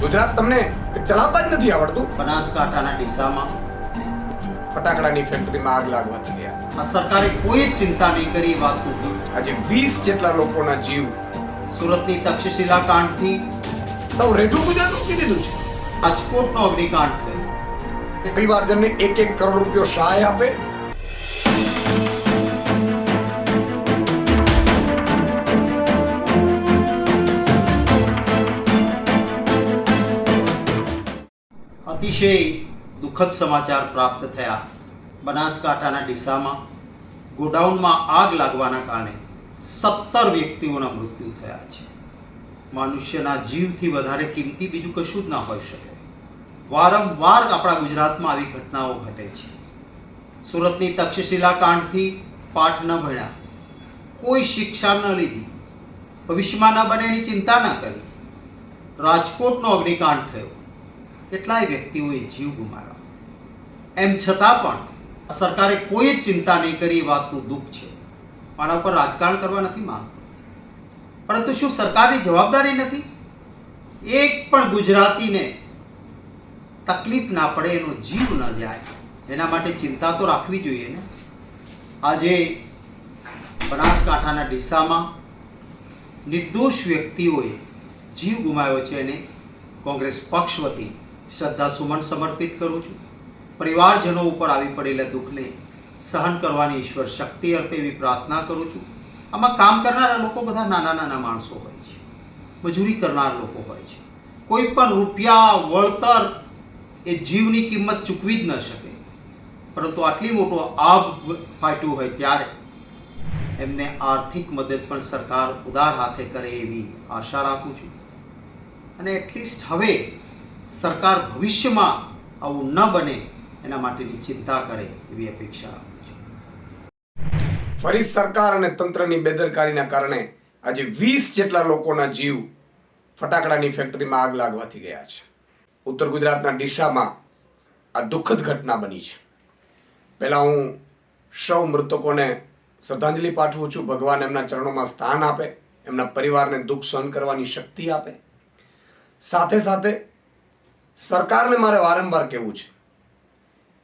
ગુજરાત તમને ચલાવતા જ નથી આવડતું? બનાસકાંઠાના ડીસામાં. ફટાકડાની ફેક્ટરીમાં આગ લાગવાથી ગયા. આ સરકારે કોઈ જ ચિંતા નહીં કરી વાત વાતનું આજે વીસ જેટલા લોકોના જીવ સુરતની તક્ષશિલા કાંડથી સૌ રેઢું ગુજરાત મૂકી દીધું છે? રાજકોટનો અગ્નિકાંડ થયો. પરિવારજનને એક એક કરોડ રૂપિયો સહાય આપે અતિશય દુઃખદ સમાચાર પ્રાપ્ત થયા. બનાસકાંઠાના ડીસામાં ગોડાઉનમાં આગ લાગવાના કારણે સત્તર વ્યક્તિઓના મૃત્યુ થયા છે. મનુષ્યના જીવથી વધારે કિંમતી બીજું કશું જ ના હોઈ શકે. વારંવાર આપણા ગુજરાતમાં આવી ઘટનાઓ ઘટે છે. સુરતની તક્ષશિલા કાંડથી પાઠ ન ભણ્યા. કોઈ શિક્ષા ન લીધી. ભવિષ્યમાં ન બને એની ચિંતા ન કરી. રાજકોટનો અગ્નિકાંડ થયો. કેટલાય વ્યક્તિઓએ જીવ ગુમાવ્યા. એમ છતાં પણ સરકારે કોઈ ચિંતા નહીં કરી વાતનું દુઃખ છે. આના ઉપર રાજકારણ કરવા નથી માંગતો. પરંતુ શું સરકારની જવાબદારી નથી? એક પણ ગુજરાતીને તકલીફ ના પડે, એનો જીવ ન જાય, એના માટે ચિંતા તો રાખવી જોઈએ ને. આજે બનાસકાંઠાના ડીસામાં નિર્દોષ વ્યક્તિઓએ જીવ ગુમાવ્યો છે અને કોંગ્રેસ પક્ષ વતી શ્રદ્ધા સુમન સમર્પિત કરું છું. પરિવારજનો ઉપર આવી પડેલા દુઃખને સહન કરવાની ઈશ્વર શક્તિ અર્પે એવી પ્રાર્થના કરું છું. આમાં કામ કરનારા લોકો બધા નાના નાના માણસો હોય છે. મજૂરી કરનાર લોકો હોય છે. કોઈ પણ રૂપિયા, વળતર એ જીવની કિંમત ચૂકવી જ ન શકે. પરંતુ આટલી મોટો આભ ફાટ્યું હોય ત્યારે એમને આર્થિક મદદ પણ સરકાર ઉદાર હાથે કરે એવી આશા રાખું છું. અને એટલીસ્ટ હવે સરકાર ભવિષ્યમાં આવું ન બને એના માટેની ચિંતા કરે એવી અપેક્ષા છું. ફરી સરકાર અને તંત્રની બેદરકારીના કારણે આજે વીસ જેટલા લોકોના જીવ ફટાકડાની ફેક્ટરીમાં આગ લાગવાથી ગયા છે. ઉત્તર ગુજરાતના ડીસામાં આ દુઃખદ ઘટના બની છે. પહેલાં હું સૌ મૃતકોને શ્રદ્ધાંજલિ પાઠવું છું. ભગવાન એમના ચરણોમાં સ્થાન આપે, એમના પરિવારને દુઃખ સહન કરવાની શક્તિ આપે. સાથે સાથે સરકારને મારે વારંવાર કહેવું છે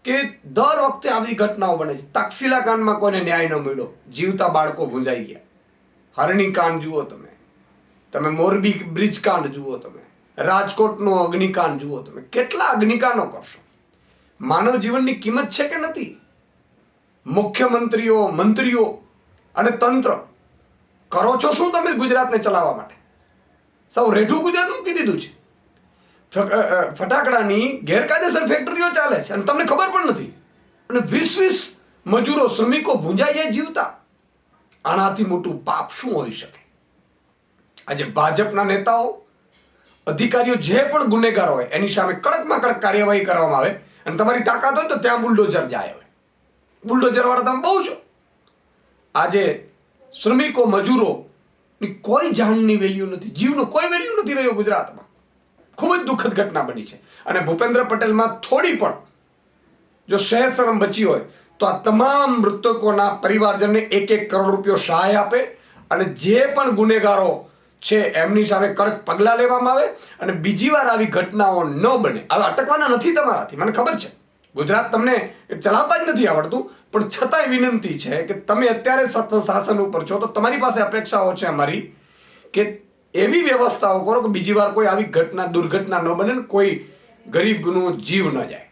કે દર વખતે આવી ઘટનાઓ બને છે. તકસીલા કાંડમાં કોઈને ન્યાય ન મળ્યો. જીવતા બાળકો ભૂંજાઈ ગયા. હરણી કાંડ જુઓ તમે. તમે મોરબી બ્રિજ કાંડ જુઓ તમે. રાજકોટનો અગ્નિકાંડ જુઓ તમે. કેટલા અગ્નિકાંડો કરશો? માનવ જીવનની કિંમત છે કે નથી? મુખ્યમંત્રીઓ, મંત્રીઓ અને તંત્ર, કરો છો શું તમે ગુજરાતને ચલાવવા માટે? સૌ રેઢું ગુજરાત મૂકી દીધું છે. ફટાકડાની ગેરકાયદેસર ફેક્ટરીઓ ચાલે છે. અને તમને ખબર પણ નથી. અને વીસ વીસ મજૂરો શ્રમિકો ભૂંજાઈ જાય જીવતા. આનાથી મોટું પાપ શું હોઈ શકે? આજે ભાજપના નેતાઓ, અધિકારીઓ જે પણ ગુનેગાર હોય, એની સામે કડકમાં કડક કાર્યવાહી કરવામાં આવે. અને તમારી તાકાત હોય તો ત્યાં બુલડોઝર જાય હવે. બુલડોઝર વાળા તમે બહુ છો. આજે શ્રમિકો, મજૂરોની કોઈ જાનની વેલ્યુ નથી. જીવનો કોઈ વેલ્યુ નથી રહ્યો ગુજરાતમાં. ખૂબ જ દુઃખદ ઘટના બની છે. અને ભૂપેન્દ્ર પટેલમાં થોડી પણ જો શહેર શરમ બચી હોય, તો આ તમામ મૃતકોના પરિવારજનને એક એક કરોડ રૂપિયો સહાય આપે અને જે પણ ગુનેગારો છે, એમની સામે કડક પગલાં લેવામાં આવે અને બીજી વાર આવી ઘટનાઓ ન બને. હવે અટકવાના નથી તમારાથી, મને ખબર છે. ગુજરાત તમને ચલાવતા જ નથી આવડતું, પણ છતાંય વિનંતી છે કે તમે અત્યારે શાસન ઉપર છો, તો તમારી પાસે અપેક્ષાઓ છે અમારી કે એવી વ્યવસ્થાઓ કરો કે બીજી વાર કોઈ આવી ઘટના, દુર્ઘટના ન બને ને કોઈ ગરીબનો જીવ ન જાય.